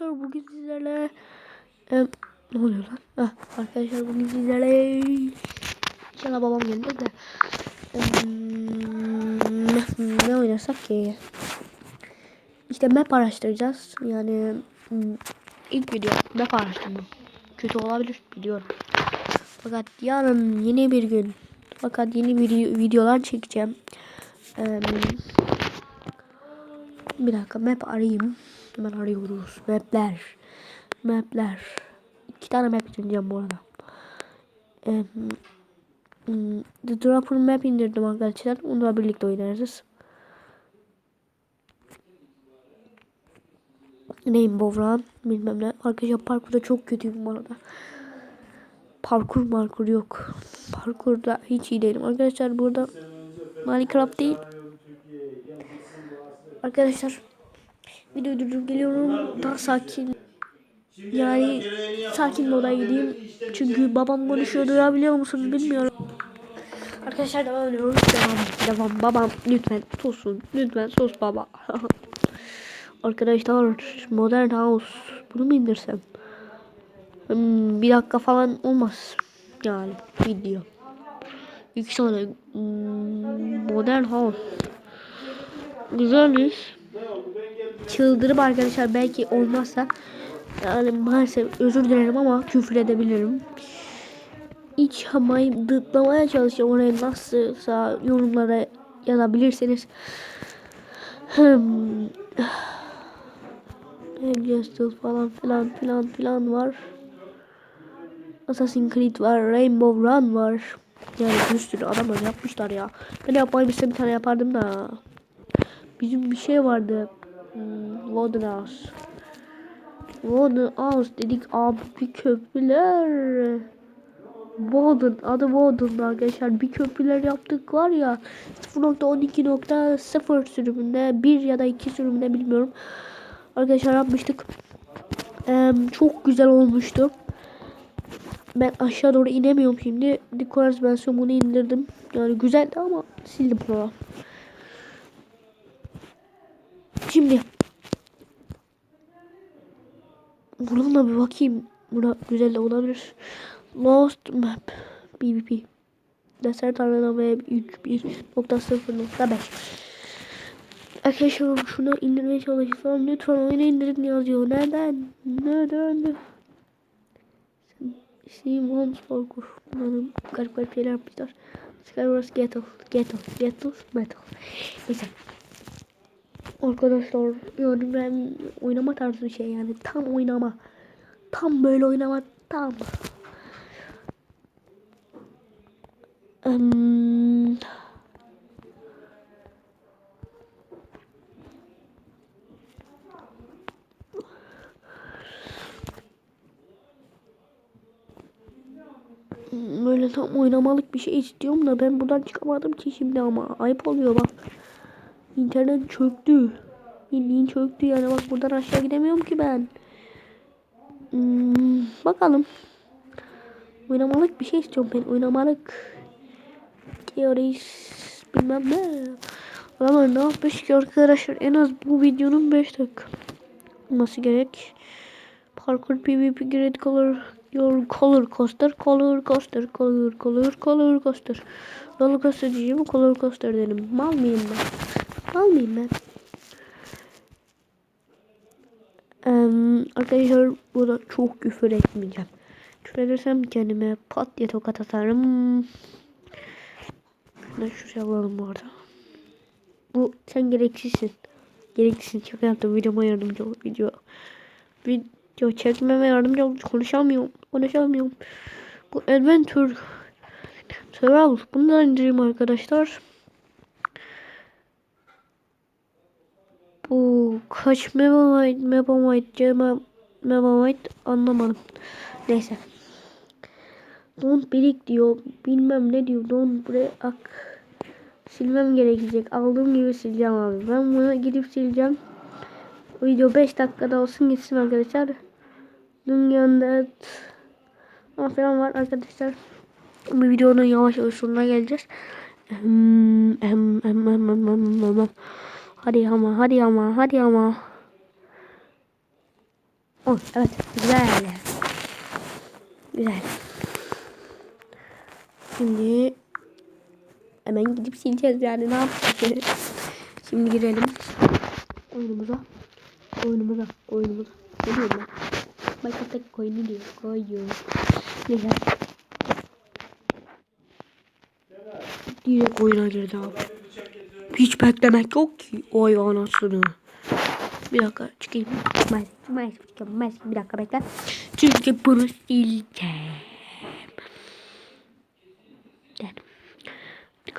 arkadaşlar bugün sizlerle Em, ne oluyor lan? Heh, arkadaşlar bugün sizlerle İnşallah babam gelir de Em, ne oynasak ki? İşte map araştıracağız. Yani ilk video map araştırma. Kötü olabilir biliyorum. Fakat yarın yeni bir gün. Fakat yeni video, videolar çekeceğim. Em, bir dakika map arayayım. Hemen arıyoruz. Mapler. Mapler. İki tane map indireceğim bu arada. Hmm, The Dropper map indirdim arkadaşlar. Onunla birlikte oynarız. Rainbow Run bilmem ne. Arkadaşlar parkurda çok kötüyüm bu arada. Parkur markur yok. Parkurda hiç iyi değilim. Arkadaşlar burada Minecraft değil. Arkadaşlar video durdurup geliyorum. Daha sakin. Yani sakin moda gideyim. Çünkü babam konuşuyor duyabiliyor musunuz bilmiyorum. Arkadaşlar devam ediyoruz. Devam, devam. Babam lütfen susun. Lütfen sus baba. Arkadaşlar Modern House. Bunu mu indirsem? Hmm, bir dakika falan olmaz. Yani video. İki tane hmm, Modern House. Güzelmiş. Çıldırıp arkadaşlar belki olmazsa yani maalesef özür dilerim ama küfür edebilirim. İç hamayı dıtlamaya çalışıyorum. Oraya nasılsa yorumlara yazabilirsiniz. Hmm. Justice falan filan filan filan var. Assassin's Creed var. Rainbow Run var. Yani bir sürü adamlar yapmışlar ya. Ben yapmayı bir tane yapardım da. Bizim bir şey vardı. Hmm, Warden House. Warden House dedik abi bir köprüler. Warden adı Warden arkadaşlar bir köprüler yaptık var ya 0.12.0 sürümünde bir ya da iki sürümünde bilmiyorum. Arkadaşlar yapmıştık. Ee, çok güzel olmuştu. Ben aşağı doğru inemiyorum şimdi. Dekorans versiyonunu indirdim. Yani güzeldi ama sildim sonra. Şimdi Buradan da bir bakayım. Bura güzel de olabilir. Lost Map Desert Arena Web 3.1.0.5 Arkadaşlar şunu indirmeye çalışıyorum. Lütfen oyunu indirin yazıyor. Neden? Neden? Simons Parkur. Bunların garip garip şeyler yapmışlar. Skywars Ghetto. Ghetto. Ghetto. Metal. Neyse. Arkadaşlar yani ben oynama tarzı şey yani tam oynama. Tam böyle oynama tam. Um, böyle tam oynamalık bir şey istiyorum da ben buradan çıkamadım ki şimdi ama ayıp oluyor bak. İnternet çöktü. Bildiğin çöktü yani bak buradan aşağı gidemiyorum ki ben. Hmm, bakalım. Oynamalık bir şey istiyorum ben. Oynamalık. Georis bilmem ne. Adamlar ne yapmış ki arkadaşlar en az bu videonun 5 dakika olması gerek. Parkour PvP Great Color Your Color Coaster Color Coaster Color Color Color Coaster Roller Coaster diyeceğim Color Coaster dedim. Mal mıyım ben? Mal mıyım ben? Ee, arkadaşlar burada çok küfür etmeyeceğim. Küfür edersem kendime pat diye tokat atarım. Şuradan şuraya alalım bu arada. Bu sen gereksizsin. Gereksizsin. Çok yaptım. Videoma yardımcı ol. Video. Video çekmeme yardımcı ol. Konuşamıyorum. Konuşamıyorum. Bu Adventure Travel. Bundan indireyim arkadaşlar. Bu kaç megabyte megabyte megabyte anlamadım. Neyse. Don't break diyor. Bilmem ne diyor. Don't break. Silmem gerekecek. Aldığım gibi sileceğim abi. Ben bunu gidip sileceğim. Video 5 dakikada olsun gitsin arkadaşlar. Dünyada falan var arkadaşlar. Bu videonun yavaş yavaş sonuna geleceğiz. Hmm, em, em, em, em, em. Hadi ama hadi ama hadi ama. 10. Evet. Güzel. Güzel. Şimdi hemen gidip sileceğiz yani ne yapacağız? Şimdi girelim oyunumuza. Oyunumuza. Oyunumuza. Ne diyorum ben? Minecraft'taki koyunu diyor. Koyuyor. Neyse. Direkt oyuna girdi abi. Hiç beklemek yok ki. Oy anasını. Bir dakika çıkayım. Çıkmaz. Çıkmaz. Çıkmaz. Bir dakika bekle. Çünkü bunu sileceğim.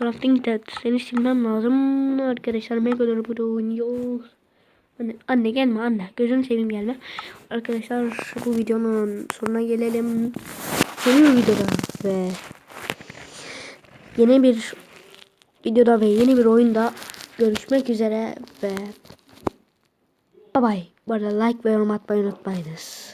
Crafting Dead. Seni silmem lazım. Arkadaşlar kadar burada oynuyoruz. Anne, anne gelme anne. Gözünü seveyim gelme. Arkadaşlar bu videonun sonuna gelelim. Yeni bir videoda ve yeni bir videoda ve yeni bir oyunda görüşmek üzere ve bye bye. Bu arada like ve yorum atmayı unutmayınız.